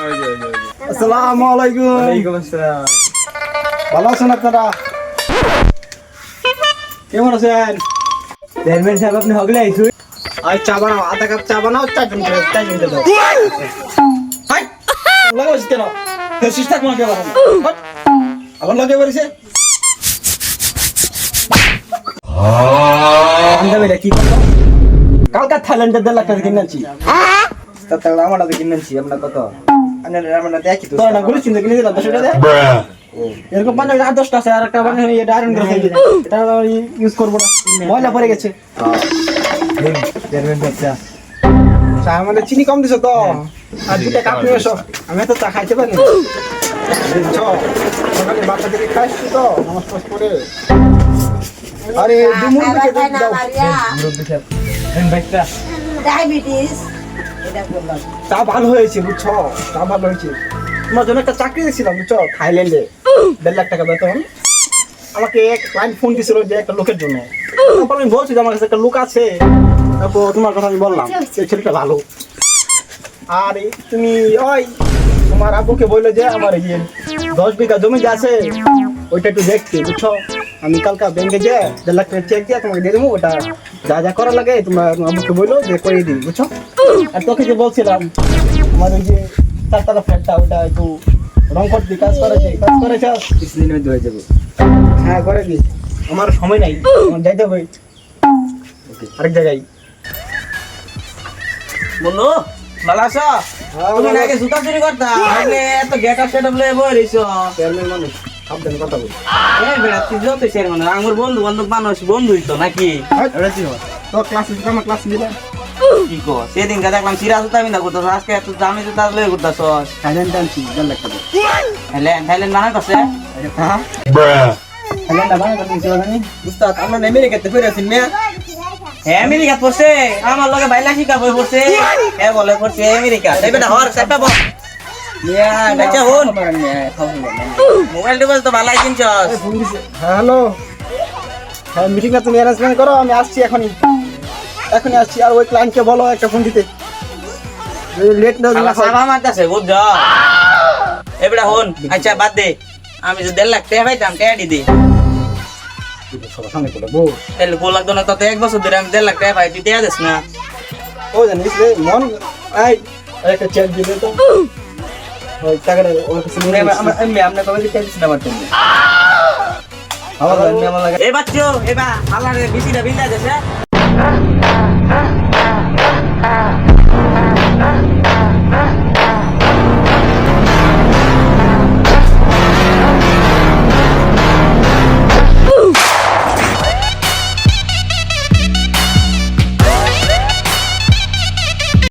আসসালামু আলাইকুম। ওয়ালাইকুম আসসালাম। ভালো আছেন আপনারা? কেমন আছেন? চেয়ারম্যান সাহেব আপনি হগলে আইছুন আর চা বানাও আধা কাপ চা বানাও চার জন করে চার জন দাও। হাই লাগে বসে কেন? সিস্টার কোন কে বানাও আবার লাগে বলেছে আন্দাবে কি কালকা থাইল্যান্ডের দেড় লাখ টাকা কিনে আনছি। তাহলে আমার হাতে আপনার কত? এরকম আর দশটা আছে আর একটা এটা আয়রন করে এটা ইউজ করব না। ময়লা পড়ে গেছে। চিনি কম দিছো তো? আর দুটা কাপ নিয়ে এসো। আমি তো চা খাইতে পারি। সকালে বাচ্চাদেরকে খাইছি তো নমস্কার করে। আরে দুধ দাও। ডায়াবেটিস। চা ভালো হয়েছে বুঝছ? চা ভালো হয়েছে। তোমার জন্য একটা চাকরি দিয়েছিলাম বুঝছ? থাইল্যান্ডে। দেড় লাখ টাকা বেতন। আমাকে এক ক্লায়েন্ট ফোন দিয়েছিল যে একটা লোকের জন্য। তারপর আমি বলছি যে আমার কাছে একটা লোক আছে। তারপর তোমার কথা আমি বললাম সেই ছেলেটা ভালো। আর তুমি ওই তোমার আব্বুকে বলল যে আমার ইয়ে দশ বিঘা জমি যে আছে ওইটা একটু দেখছি বুঝছ? আমি কালকা ব্যাংকে যে দেড় লাখ টাকা চেক দিয়ে তোমাকে দিয়ে দেবো ওটা যা যা করার লাগে তোমার আমাকে বলল যে করিয়ে দিবি বুঝছ? আর তোকে যে বলছিলাম আমার ওই যে চারতলা ফ্ল্যাটটা ওটা একটু রং করতে কাজ করেছে কাজ করেছে কিছুদিনের মধ্যে হয়ে যাবে। হ্যাঁ করে দি আমার সময় নাই। আমার যাইতে হবে। আরেক জায়গায় বন্ধু ভালো আছো? তুমি নাকি জুতা চুরি করতা? এত গেট আপ সেট আপ লয়ে বই রইছো। মানুষ। সাবধানে কথা বল। এই বেড়া তুই যত শেয়ার মানে আমার বন্ধু বান্ধব মানুষ বন্ধুই তো নাকি? এটা কি তো ক্লাস আমার ক্লাস নিবে কি কো সেদিন কা দেখলাম চিরা জুতা বিন্দা করতেছ আজকে এত দামি জুতা লয়ে করতেছ থাইল্যান্ড আনছি দেড় লাখ টাকা থাইল্যান্ড থাইল্যান্ড বানাইতেছে হ্যাঁ? থাইল্যান্ড আমার কথা নিতে উস্তাদ আমরা আমেরিকাতে ফিরে আছি মেয়া আমেরিকা পড়ছে? আমার লগে বাইলা শিকা বই পড়ছে। এ বলে পড়ছে আমেরিকা। এই বেটা হর সেটা বল মোবাইল টোবাইল তো ভালাই কিনছস ফোন হ্যালো। হ্যাঁ মিটিংটা তুমি অ্যারেঞ্জমেন্ট করো আমি আসছি এখনই। এখনই আসছি আর ওই ক্লায়েন্টকে বলো একটা ফোন দিতে। লেট না শালা সাবা মারতাছে বুঝছ? এবড়া হন আচ্ছা বাদ দে। আমি যে দেড় লাখ টাকা পাইতাম টাকা দি দে। সামনে করে বউ তাহলে গোল লাগতো না তত এক বছর ধরে আমি দেড় লাখ টাকা পাই তুই টাকা দিস না। ও জানিস রে মন আই একটা চেক দিবে তো। ওই টাকাটা ওর কাছে নিয়ে আমরা আমার আমরা কবে দিতে না আমার জন্য। আমার আমার লাগে এ বাচ্চো এবার আল্লাহ বিচিটা বিন্দা দেছে